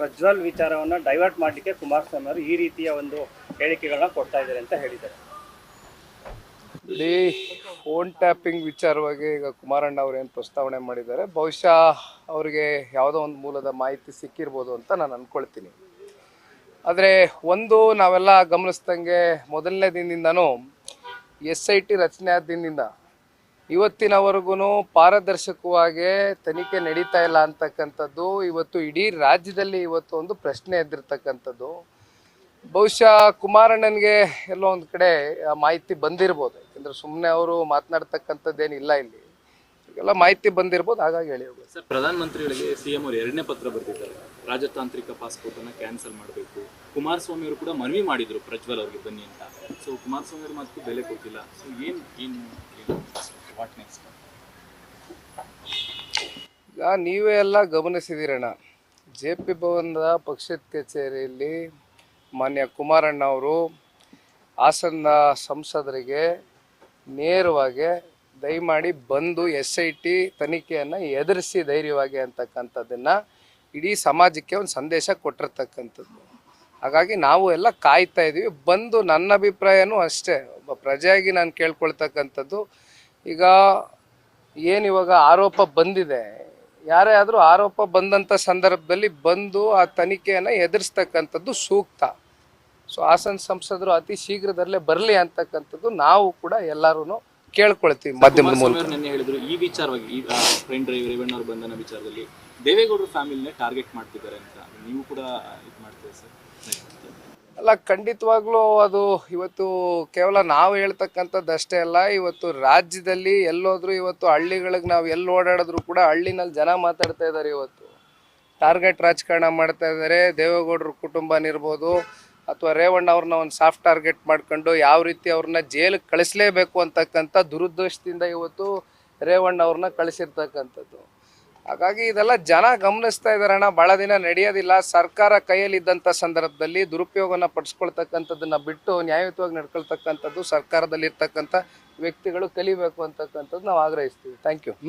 ಪ್ರಜ್ವಲ್ ವಿಚಾರವನ್ನು ಡೈವರ್ಟ್ ಮಾಡಲಿಕ್ಕೆ ಕುಮಾರಸ್ವಾಮಿ ಅವರು ಈ ರೀತಿಯ ಒಂದು ಹೇಳಿಕೆಗಳನ್ನ ಕೊಡ್ತಾ ಇದ್ದಾರೆ ಅಂತ ಹೇಳಿದ್ದಾರೆ. ಡಿ ಫೋನ್ ಟ್ಯಾಪಿಂಗ್ ವಿಚಾರವಾಗಿ ಈಗ ಕುಮಾರಣ್ಣ ಅವರು ಏನು ಪ್ರಸ್ತಾವನೆ ಮಾಡಿದ್ದಾರೆ, ಬಹುಶಃ ಅವರಿಗೆ ಯಾವುದೋ ಒಂದು ಮೂಲದ ಮಾಹಿತಿ ಸಿಕ್ಕಿರ್ಬೋದು ಅಂತ ನಾನು ಅಂದ್ಕೊಳ್ತೀನಿ ಆದರೆ ಒಂದು, ನಾವೆಲ್ಲ ಗಮನಿಸ್ದಂಗೆ ಮೊದಲನೇ ದಿನದಿಂದನೂ ಎಸ್ ಐ ಟಿ ರಚನೆ ಆದ ದಿನದಿಂದ ಇವತ್ತಿನವರೆಗೂ ಪಾರದರ್ಶಕವಾಗಿ ತನಿಖೆ ನಡೀತಾ ಇಲ್ಲ ಅಂತಕ್ಕಂಥದ್ದು, ಇವತ್ತು ಇಡೀ ರಾಜ್ಯದಲ್ಲಿ ಇವತ್ತು ಒಂದು ಪ್ರಶ್ನೆ ಎದ್ದಿರ್ತಕ್ಕಂಥದ್ದು. ಬಹುಶಃ ಕುಮಾರಣ್ಣನಿಗೆ ಎಲ್ಲೋ ಒಂದು ಕಡೆ ಮಾಹಿತಿ ಬಂದಿರ್ಬೋದು. ಯಾಕಂದ್ರೆ ಸುಮ್ಮನೆ ಅವರು ಮಾತನಾಡ್ತಕ್ಕಂಥದ್ದೇನಿಲ್ಲ ಇಲ್ಲಿ ಎಲ್ಲ ಮಾಹಿತಿ ಬಂದಿರ್ಬೋದು, ಹಾಗಾಗಿ ಹೇಳಿ ಸರ್, ಪ್ರಧಾನಮಂತ್ರಿಗಳಿಗೆ ಸಿಎಂ ಅವರು ಎರಡನೇ ಪತ್ರ ಬರೆದಿದ್ದಾರೆ. ರಾಜತಾಂತ್ರಿಕ ಪಾಸ್ಪೋರ್ಟ್ ಅನ್ನ ಕ್ಯಾನ್ಸಲ್ ಮಾಡಬೇಕು. ಕುಮಾರಸ್ವಾಮಿ ಅವರು ಕೂಡ ಮನವಿ ಮಾಡಿದ್ರು ಪ್ರಜ್ವಲ್ ಅವರಿಗೆ ಬನ್ನಿ ಅಂತ. ಸೊ ಕುಮಾರಸ್ವಾಮಿ ಅವರು ಮಾತು ಬೆಲೆ ಕೊಟ್ಟಿಲ್ಲ. ಸೊ ಏನು ಏನ್ ವಾಟ್ ನೀವೇ ಎಲ್ಲ ಗಮನಿಸಿದಿರಣ್ಣ ಜೆ ಪಿ ಭವನದ ಪಕ್ಷದ ಕಚೇರಿಯಲ್ಲಿ ಮಾನ್ಯ ಕುಮಾರಣ್ಣ ಅವರು ಹಾಸನ ಸಂಸದರಿಗೆ ನೇರವಾಗಿ ದಯಮಾಡಿ ಬಂದು ಎಸ್ ಐ ಟಿ ತನಿಖೆಯನ್ನು ಎದುರಿಸಿ ಧೈರ್ಯವಾಗಿ ಅಂತಕ್ಕಂಥದ್ದನ್ನು ಇಡೀ ಸಮಾಜಕ್ಕೆ ಒಂದು ಸಂದೇಶ ಕೊಟ್ಟಿರ್ತಕ್ಕಂಥದ್ದು. ಹಾಗಾಗಿ ನಾವು ಎಲ್ಲ ಕಾಯ್ತಾ ಇದ್ದೀವಿ ಬಂದು ನನ್ನ ಅಭಿಪ್ರಾಯನೂ ಅಷ್ಟೇ. ಒಬ್ಬ ಪ್ರಜೆಯಾಗಿ ನಾನು ಕೇಳ್ಕೊಳ್ತಕ್ಕಂಥದ್ದು ಈಗ ಏನು ಇವಾಗ ಆರೋಪ ಬಂದಿದೆ ಯಾರೇ ಆದರೂ ಆರೋಪ ಬಂದಂಥ ಸಂದರ್ಭದಲ್ಲಿ ಬಂದು ಆ ತನಿಖೆಯನ್ನು ಎದುರಿಸ್ತಕ್ಕಂಥದ್ದು ಸೂಕ್ತ. ಸೊ ಹಾಸನ ಸಂಸದರು ಅತಿ ಶೀಘ್ರದಲ್ಲೇ ಬರಲಿ ಅಂತಕ್ಕಂಥದ್ದು ನಾವು ಕೂಡ ಎಲ್ಲರೂ ಕೇಳ್ಕೊಳ್ತೀವಿ. ಮಾಧ್ಯಮದ ಮೂಲಕ. ಹೇಳಿದ್ರು ಈ ವಿಚಾರವಾಗಿ ಈ ಫ್ರೆಂಡ್ ಡ್ರೈವರ್ ರೇವಣ್ಣ ಅವ್ರ ಬಂಧನ ವಿಚಾರದಲ್ಲಿ ದೇವೇಗೌಡರ ಫ್ಯಾಮಿಲಿನೇ ಟಾರ್ಗೆಟ್ ಮಾಡ್ತಿದ್ದಾರೆ ಅಂತ. ನೀವು ಕೂಡ ಇದು ಮಾಡ್ತೀರಾ ಸರ್? ಅಲ್ಲ, ಖಂಡಿತವಾಗ್ಲೂ ಅದು ಇವತ್ತು ಕೇವಲ ನಾವು ಹೇಳ್ತಕ್ಕಂಥದ್ದಷ್ಟೇ ಅಲ್ಲ, ಇವತ್ತು ರಾಜ್ಯದಲ್ಲಿ ಎಲ್ಲೋದ್ರೂ ಇವತ್ತು ಹಳ್ಳಿಗಳಿಗೆ ನಾವು ಎಲ್ಲಿ ಓಡಾಡಿದ್ರು ಕೂಡ ಹಳ್ಳಿನಲ್ಲಿ ಜನ ಮಾತಾಡ್ತಾ ಇದ್ದಾರೆ ಇವತ್ತು. ಟಾರ್ಗೆಟ್ ರಾಜಕಾರಣ ಮಾಡ್ತಾ ಇದ್ದಾರೆ, ದೇವೇಗೌಡರ ಕುಟುಂಬನಿರ್ಬೋದು ಅಥವಾ ರೇವಣ್ಣ ಅವ್ರನ್ನ ಒಂದು ಸಾಫ್ಟ್ ಟಾರ್ಗೆಟ್ ಮಾಡ್ಕೊಂಡು ಯಾವ ರೀತಿ ಅವ್ರನ್ನ ಜೈಲಿಗೆ ಕಳಿಸ್ಲೇಬೇಕು ಅಂತಕ್ಕಂಥ ದುರುದ್ದೇಶದಿಂದ ಇವತ್ತು ರೇವಣ್ಣ ಅವ್ರನ್ನ ಕಳಿಸಿರ್ತಕ್ಕಂಥದ್ದು. ಹಾಗಾಗಿ ಇದೆಲ್ಲ ಜನ ಗಮನಿಸ್ತಾ ಇದ್ದಾರಣ್ಣ ಬಹಳ ದಿನ ನಡೆಯೋದಿಲ್ಲ. ಸರ್ಕಾರ ಕೈಯಲ್ಲಿದ್ದಂಥ ಸಂದರ್ಭದಲ್ಲಿ ದುರುಪಯೋಗನ ಪಡಿಸ್ಕೊಳ್ತಕ್ಕಂಥದ್ದನ್ನ ಬಿಟ್ಟು ನ್ಯಾಯಯುತವಾಗಿ ನಡ್ಕೊಳ್ತಕ್ಕಂಥದ್ದು ಸರ್ಕಾರದಲ್ಲಿರ್ತಕ್ಕಂಥ ವ್ಯಕ್ತಿಗಳು ಕಲಿಬೇಕು ಅಂತಕ್ಕಂಥದ್ದು ನಾವು ಆಗ್ರಹಿಸ್ತೀವಿ. Thank you